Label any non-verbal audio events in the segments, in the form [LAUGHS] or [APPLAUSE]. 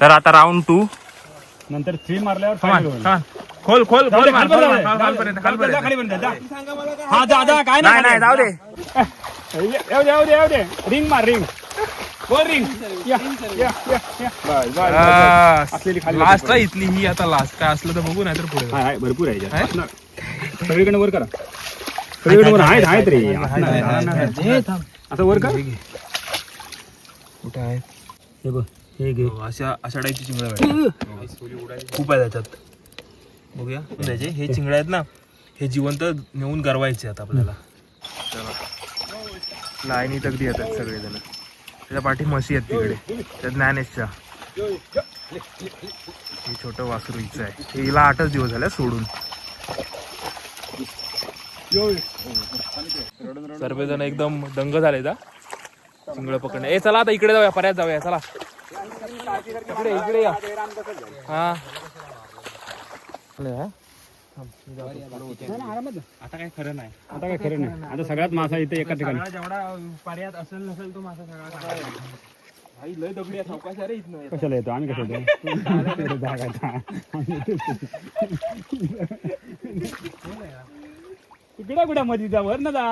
तर आता round two नंतर थ्री मारल्यावर final होईल. खोल खोल खोल दे, मार, खाली खोल पर्यंत, मार, जाऊ खालपर्यंत, दे, खालपर्यंत. खाली पर्यंत, जा. हा जा जा काय नाही नाही जाऊ दे येऊ दे येऊ दे येऊ दे रिंग मार रिंग बोल रिंग या या या या बस, बस, बस, बस. असलेली खाली लास्ट इथली ही आता लास्ट काय असलं तर बघू नाही तर पुढे हाय हाय भरपूर आहे. सगळीकडे वर करा सगळीकडे वर आहेत आहेत रे. असं वर कर कुठे आहे हे बघ हे घे. हो, अशा अशा टाईपची भेटतात. खूप आहे त्याच्यात. बघूया. त्याचे हे चिंगड्या आहेत ना हे जिवंत नेऊन गरवायचे आहेत आपल्याला. लाईनी तगदी येतात सगळेजण. त्याच्या पाठी म्हशी आहेत तिकडे. त्या ज्ञानेशच्या. हे छोटं वासरू हिचं आहे. हे हिला आठच दिवस झाले सोडून. सर्वजण एकदम दंग झाले का चिंगळ पकडणे. ए चला आता इकडे जाऊया पर्यात जाऊया चला. इकडे इकडे या. हा. हा? आता काय खरं नाही. आता काय खरं नाही. आता सगळ्यात मासा इथे एका ठिकाणी. जेवढा पर्यात असेल नसेल तो मासा सगळा कशाला येतो? आम्ही कशाला येतो? जागाचा तिकडे कुठे मध्ये जा वर ना जा.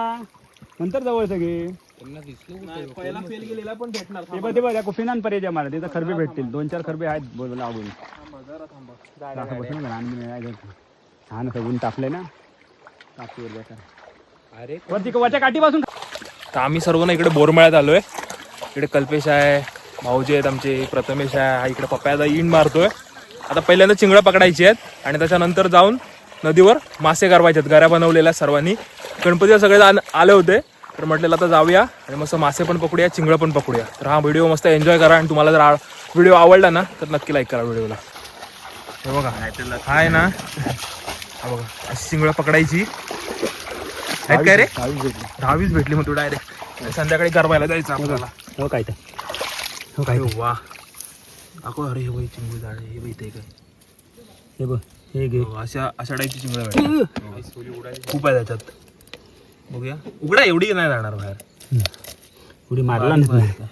नंतर जवळ सगळे. पहिला फेल गेलेला पण भेटणार ते बघ ते बघ कुफिनान पर्याय मला तिथं खरबे भेटतील. दोन चार खरबे आहेत बोल लागून. असं बसून ना आणि नाही जायचं. हा ना तापतीवर बेकार. अरे वरती वरच्या काठीपासून तर आम्ही सर्व ना इकडे बोरमळ्यात आलोय. इकडे कल्पेश आहे भाऊजी आहेत आमचे प्रथमेश आहे हा इकडे पप्पाचा इंड मारतोय. आता पहिल्यांदा चिंगळं पकडायची आहेत आणि त्याच्यानंतर जाऊन नदीवर मासे करवायचे आहेत. गऱ्या बनवलेल्या सर्वांनी. गणपतीला सगळे आले होते. तर म्हटलेलं आता जाऊया आणि मस्त मासे पण पकडूया चिंगळं पण पकडूया. तर हा व्हिडिओ मस्त एन्जॉय करा आणि तुम्हाला जर व्हिडिओ आवडला ना तर नक्की लाईक करा व्हिडिओला हे बघा. हा आहे ना. हा बघा अशी चिंगळं पकडायची. आहेत काय रे? दहावीस भेटली. दहावीच भेटली. मग तू डायरेक्ट संध्याकाळी करवायला जायचं आपल्याला. हो काय तर. हो काय वा. अको अरे हे बाई चिंगळी झाड हे बाई ते काय हे बघ हे घे. हो, अशा अशा टाईपची चिंगळ्या खूप आहे त्याच्यात. बघूया. उघडा एवढी नाही जाणार बाहेर. उडी मारला नाही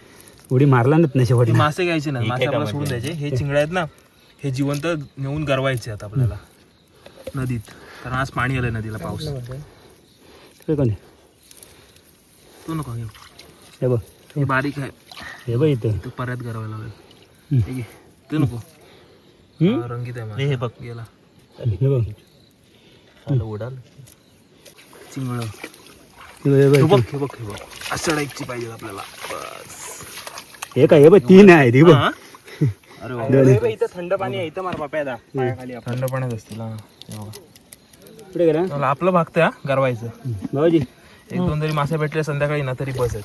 उडी मारला नाही शेवटी. मासे घ्यायचे ना मासे आपल्याला सोडून द्यायचे. हे चिंगड्या आहेत ना हे जिवंत नेऊन गरवायचे आहेत आपल्याला. नदीत. कारण आज पाणी आलंय नदीला पाऊस. हे कोण? तू नको घेऊ. हे बघ. हे बारीक आहे. हे बघ इथं. तू परत गरवायला लागेल. हे. तू नको? हा, रंगीत आहे हे बघ. गेला. हे बघ. उडाल. चिंगळ. बघ, हे हे बघ बघ हे बघ हे बघ. अशा टाईपची पाहिजे आपल्याला. बस. हे काय हे बघ तीन आहे बघ? अरे आहे. इथं थंड पाणी आहे इथं मार थंड पाण्यात असतील. पुढे आपलं भागतंय हा गरवायचं. भाऊजी. एक दोन जरी मासे भेटले संध्याकाळी ना तरी बस आहेत.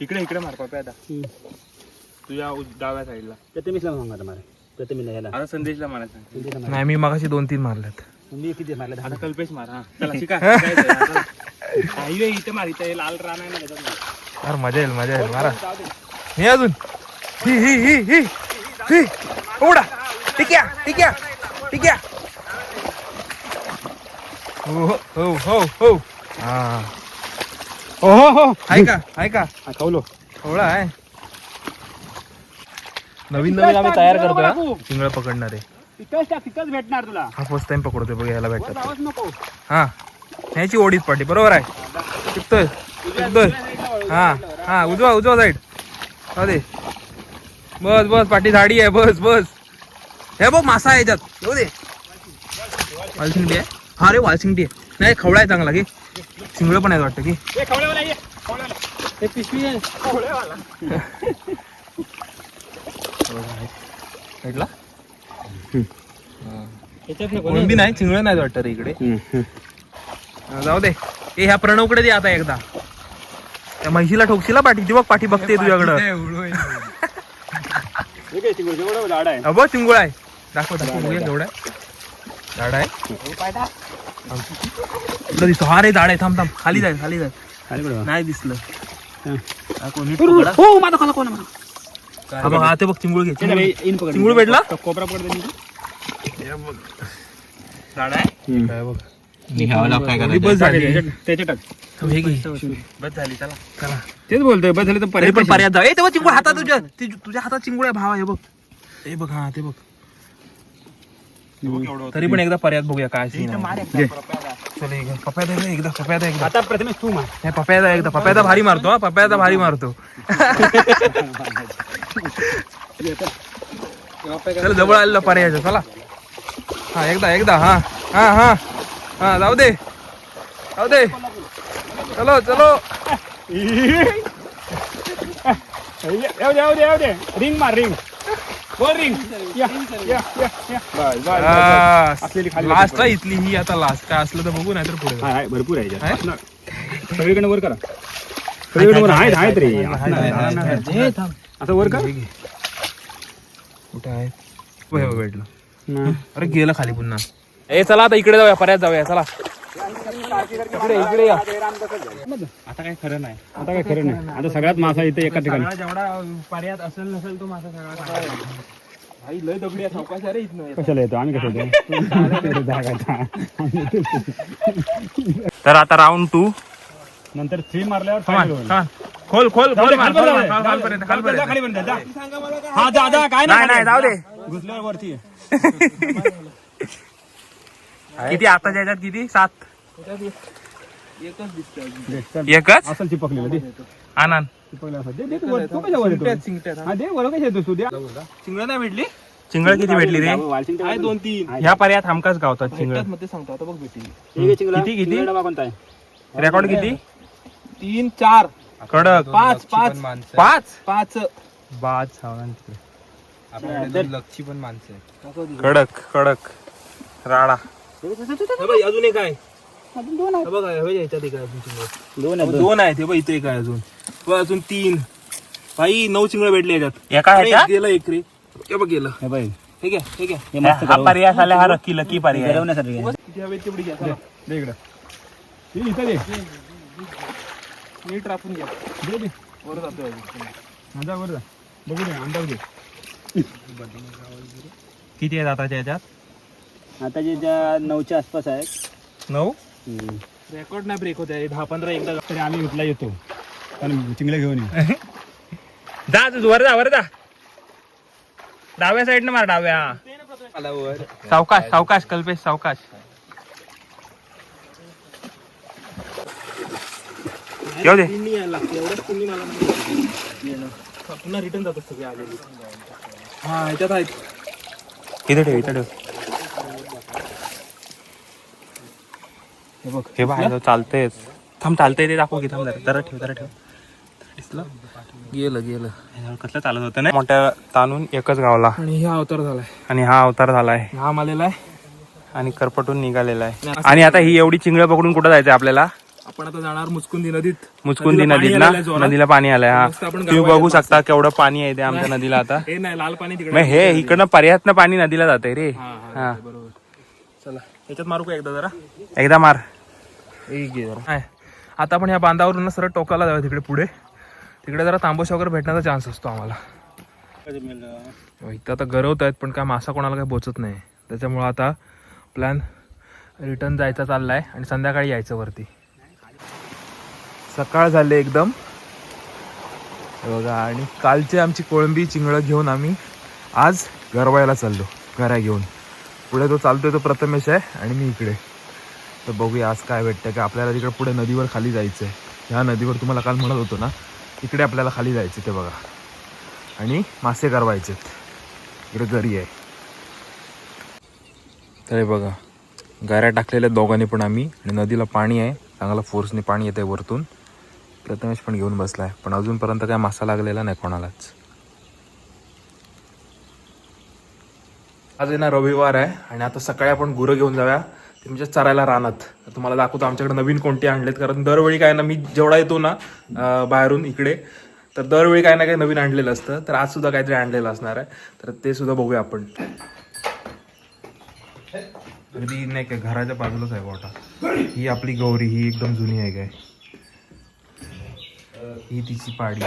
इकडे इकडे मार पाप्यादा तुझ्या डाव्या साईडला. प्रथमेशला सांगा तुम्हाला. प्रथमेशला याला आता संदेशला मारायचं संदेशला मारा. नाही मी मगाशी दोन तीन मारल्यात. मी किती मारले? आता कल्पेश मार हा. चला शिका. [LAUGHS] हायवे इथे मार इथे लाल रान आहे ना त्याच्यात अरे मजा येईल मजा येईल. मारा. मी अजून. ही ही ही ही. ही. उडा ठीक आहे ठीक आहे ठीक आहे. हो हो हो हो. हा. हो हो हो. आहे का? आहे का? हा, खावलो थोडा आहे. नवीन नवीन आम्ही तयार करतोय चिंगळ पकडणारे. तिथंच टाक तिथंच भेटणार तुला. हा फर्स्ट टाइम पकडतोय बघ याला भेटतात आवाज नको. हा. ह्याची ओढीच पाठी बरोबर आहे? टिकतोय टिकतोय हा हा उजवा उजवा साईड दे. बस बस पाठी झाडी आहे बस बस. हे बघ मासा आहे याच्यात. येऊ दे. वालसिंगटी आहे. हा रे वालसिंगटी आहे. नाही खवळा आहे चांगला की. चिंगळ पण आहे वाटतं की. हे हे कोणबी नाही चिंगळ नाही वाटतं रे इकडे. हा, जाऊ दे. ए ह्या प्रणवकडे दे आता एकदा. त्या म्हैशीला ठोकशीला पाठी. ती बघ पाठी बघते तुझ्याकडं. हे काय चिंगूळ? आहे बघ दाखव दाखव बघूया केवढा आहे झाड आहे दिसतो. हा रे झाड आहे. थांब थांब. खाली जाय खाली जाय? नाही दिसलं. हा. हो माझा खाला कोण हा बघ हा ते बघ चिंगुळ घे. चिंगुळ. भेटला? तो कोपरा पकड त्यांनी. झाड आहे काय बघ काय ही बस झाली. त्याच्या टाक. थांब, हे घे. बस झाली चला. चला. तेच बोलतोय बस झालं तर तरी पर्याय पण पर्याय जाऊ ए तेव्हा चिंगुळ हातात तुझ्या ती- तुझ्या हातात चिंगुळ आहे भावा हे बघ. ते बघ हा ते बघ. तरी पण एकदा पर्यात बघूया काय scene आहे. घे. चल एकदा एकदा पप्यादा एकदा. आता प्रथमेश तू मार. नाही एकदा. पप्यादा भारी मारतो हा. भारी मारतो. चल जवळ आलेलं पर्याय चला. हा एकदा एकदा हा. हा हा. हा जाऊ दे. जाऊ दे. चलो चलो. येऊ दे येऊ दे येऊ दे. रिंग मार रिंग. बोल रिंग. या या या या. बस बस असलेली खाली लास्ट आहे इथली ही आता लास्ट काय असलं तर बघू नाही तर पुढे भरपूर आहे आहे? याच्यात. असणार. सगळीकडे वर करा. सगळीकडे वर आहेत आहेत रे. असणार, असणार. असं वर कर. कुठे आहे? भेटलं. अरे गेलं खाली पुन्हा. ए चला आता इकडे जाऊया पर्यात जाऊया चला. इकडे इकडे या. आता काय खरं नाही. आता काय खरं नाही. आता सगळ्यात मासा इथे एका ठिकाणी. जेवढा पर्यात असेल नसेल तो माझा सगळा भाई लय दगडी सावकाश अरे इथनं कशाला येतो? आम्ही कसं. तर आता राऊंड टू नंतर थ्री मारल्यावर. खोल खोल खोल. हा जा जा काय नाही नाही जाऊ दे. घुसल्यावर वरती. [LAUGHS] किती आता याच्यात किती? सात. एकच? असेल चिपकलेलं दे. आनंद. चिंगळ नाही भेटली? चिंगळ किती भेटली रे? दोन तीन. ह्या पर्यात हमकाच गावतात चिंगळ. मध्ये सांगतो आता बघ भेटी ठीक आहे, चिंगला. किती, रेकॉर्ड किती? तीन चार. कडक. पाच पाच. पाच? पाच. बाद दर. लक्षी पण माणसं कडक कडक. राडा. अजून एक आहे हे बघा हे ह्याच्यात एक आहे अजून चिंगळ. दोन आहे, दोन. दोन आहे ते बघ इथे एक आहे अजून बघ अजून तीन भाई नऊ चिंगळ भेटले याच्यात एका गेलं एक रे हे बघ गेलं हे बघ, हे घ्या हे घ्या हे मस्त हा करू. पर्याय झाला हा रक्की लकी पर्याय तेवढी घ्या. दे इकडं. दे इथं दे. नीट राखून घ्या दे, दे. वर जातोय अजून. हा, जा, वर जा. बघू दे अंदाज दे किती आहेत आताच्या याच्यात आता जे ज्या नऊच्या आसपास आहे नऊ? रेकॉर्ड नाही ब्रेक होते दहा पंधरा एकदा तरी आम्ही उठला येतो. कारण चिंगले घेऊन येऊ [LAUGHS] जा तू वर जा वर जा. डाव्या साईडनं मार डाव्या. आला वर सावकाश सावकाश कल्पेश सावकाश. येऊ दे. पुण्य यायला लागते. एवढंच पुण्य मला नाही. हा, पुन्हा रिटर्न जातात सगळे आलेले. हा ह्याच्यात आहेत. इथे ठेव इथे ठेव. हे बघ. हे बाहेर चालतंयच. थांब चालतंय ते दाखव की थांब जरा. जरा ठेव जरा ठेव. दिसलं? गेलं गेलं. कसलं चालत होतं ना? मोठ्या ताणून एकच गावला. आणि हा अवतार झालाय. आणि हा अवतार झालाय. हा आलेला आहे. आणि करपटून निघालेला आहे. आणि आता ही एवढी चिंगळ पकडून कुठं जायचं आपल्याला? आपण आता जाणार मुचकुंदी नदीत. मुचकुंदी नदीला पाणी नदीला आहे पाणी आलंय हा. तुम्ही बघू शकता केवढं पाणी आहे ते आमच्या नदीला आता. हे नाही लाल पाणी तिकडे हे इकडनं पर्यातनं पाणी नदीला जाते रे. हा हा हा. बरोबर. चला ह्याच्यात मारू का एकदा जरा? एकदा मार. एक आहे. आता आपण ह्या बांधावरून सरळ टोकाला जाऊया तिकडे पुढे. तिकडे जरा तांबोश वगैरे भेटण्याचा चान्स असतो आम्हाला. हो, इथं आता गरवत आहेत पण काय मासा कोणाला काही बोचत नाही. त्याच्यामुळं आता प्लॅन रिटर्न जायचा चाललाय आणि संध्याकाळी यायचं वरती. सकाळ झाले एकदम. बघा आणि कालची आमची कोळंबी चिंगळं घेऊन आम्ही आज गरवायला चाललो घरा घेऊन. पुढे तो चालतोय तो प्रथमेश आहे आणि मी इकडे. तर बघूया आज काय भेटतं का आपल्याला तिकडे पुढे नदीवर खाली जायचं आहे ह्या नदीवर तुम्हाला काल म्हणत होतो ना इकडे आपल्याला खाली जायचं ते बघा. आणि मासे गरवायचे इकडे गरी आहे. तर हे बघा गाऱ्या टाकलेल्या दोघांनी पण आम्ही आणि नदीला पाणी आहे. चांगला फोर्सने पाणी येते वरतून. प्रथमेश पण घेऊन बसला आहे पण अजूनपर्यंत काय मासा लागलेला नाही कोणालाच. आज आहे ना रविवार आहे आणि आता सकाळी आपण गुरं घेऊन जाऊया. ते म्हणजे चरायला रानात. तुम्हाला दाखवतो आमच्याकडे नवीन कोणते आणलेत कारण दरवेळी काय ना मी जेवढा येतो ना बाहेरून इकडे तर दरवेळी काय ना काही नवीन आणलेलं असतं. तर आज सुद्धा काहीतरी आणलेलं असणार आहे. तर ते सुद्धा बघूया आपण. अगदी नाही काय घराच्या बाजूलाच आहे गोठा ही आपली गौरी ही एकदम जुनी आहे काय. ही तिची पाडी.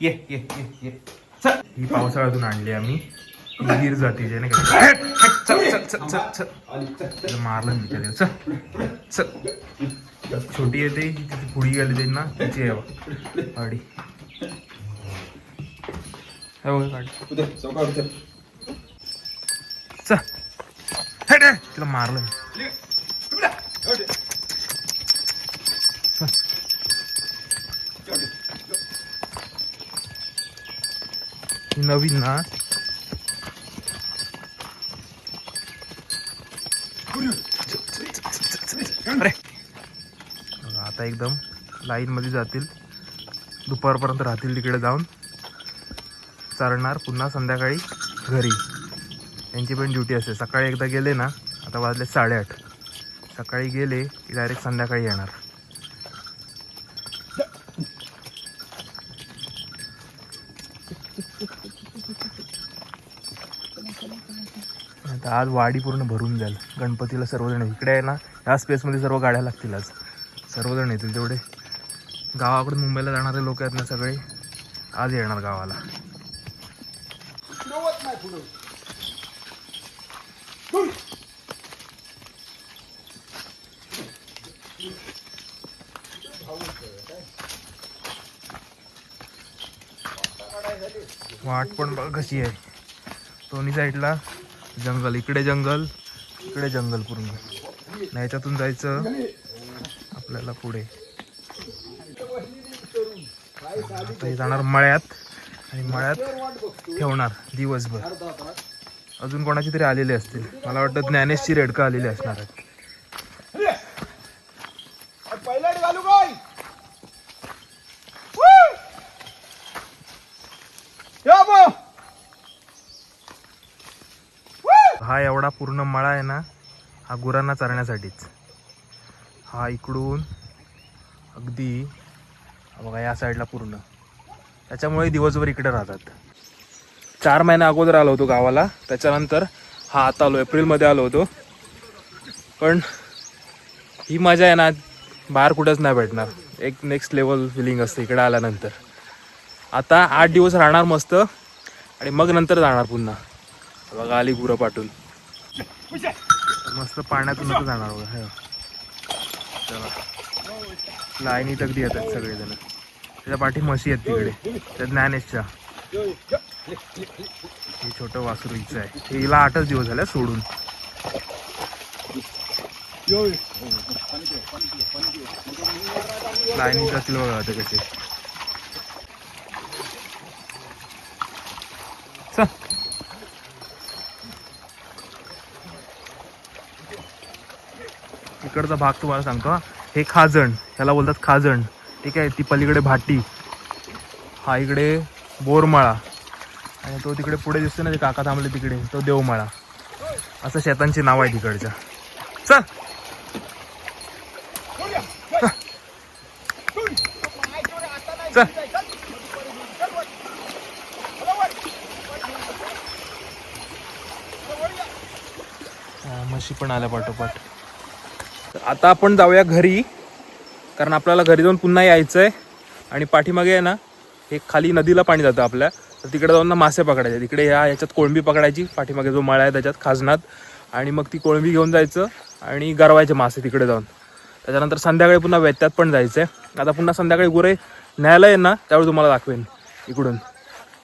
ये ये ये ये. चल. ही पावसाळ्यातून आणली आम्ही. वीर जातीची नाही का? चल चल चल चल चल. तिला मारलं बिचारी चल चल. छोटी येते तिची पुढी गेली ते ना तिची आहे काढ चल. हेट. तिला मारलं मी. नवीन ना अरे. आता एकदम लाईन मध्ये जातील. दुपारपर्यंत राहतील तिकडे जाऊन. चालणार पुन्हा संध्याकाळी घरी. यांची पण ड्युटी असते. सकाळी एकदा गेले ना आता वाजले साडेआठ. सकाळी गेले की डायरेक्ट संध्याकाळी येणार. आता आज वाडी पूर्ण भरून जाईल. गणपतीला सर्वजण इकडे आहे ना ह्या स्पेसमध्ये सर्व गाड्या लागतील आज. सर्वजण येतील तेवढे. गावाकडून मुंबईला जाणारे लोक आहेत ना सगळे आज येणार गावाला. वाट पण कशी आहे. दोन्ही साईडला जंगल इकडे जंगल इकडे जंगल पूर्ण. आणि ह्याच्यातून जायचं आपल्याला पुढे. आता जाणार मळ्यात आणि मळ्यात ठेवणार दिवसभर. अजून कोणाची तरी आलेले असतील. मला वाटतं ज्ञानेशची रेडका आलेली असणार आहेत. हा एवढा पूर्ण मळा आहे ना हा गुरांना चरण्यासाठीच. हा इकडून अगदी बघा या साईडला पूर्ण. त्याच्यामुळे दिवसभर इकडे राहतात. चार महिन्या अगोदर आलो होतो गावाला. त्याच्यानंतर हा आता आलो एप्रिलमध्ये आलो होतो. पण ही मजा आहे ना बाहेर कुठंच नाही भेटणार. एक नेक्स्ट लेवल फिलिंग असते इकडे आल्यानंतर. आता आठ दिवस राहणार मस्त आणि मग नंतर जाणार पुन्हा. बघा आली गुरं पाठून मस्त पाण्यातून जाणार बघा हे. चला. लाईनीत अगदी येतात सगळेजण. त्याच्या पाठी म्हशी आहेत तिकडे. त्या ज्ञानेशच्या. हे छोटं वासरू हिचं आहे. हे हिला आठच दिवस झाले सोडून. लाईनीत जातील बघा आता कसे. इकडचा भाग तुम्हाला सांगतो हा. हे खाजण ह्याला बोलतात खाजण. ठीक आहे ती पलीकडे भाटी. हा इकडे बोरमाळा. आणि तो तिकडे पुढे दिसतो ना ते काका थांबले तिकडे. तो देवमाळा. असं शेतांची नाव आहे तिकडच्या. चल! चल! म्हशी पण आल्या पाठोपाठ. तर आता आपण जाऊया घरी कारण आपल्याला घरी जाऊन पुन्हा यायचं आहे आणि पाठीमागे आहे ना हे खाली नदीला पाणी जातं आपल्या. तर तिकडे जाऊन ना मासे पकडायचे. तिकडे ह्या याच्यात कोळंबी पकडायची. पाठीमागे जो मळा आहे त्याच्यात खाजनात. आणि मग ती कोळंबी घेऊन जायचं आणि गरवायचे मासे तिकडे जाऊन. त्याच्यानंतर संध्याकाळी पुन्हा वेत्यात पण जायचं आहे आता पुन्हा संध्याकाळी गुरे न्यायला आहे ना त्यावेळी तुम्हाला दाखवेन इकडून.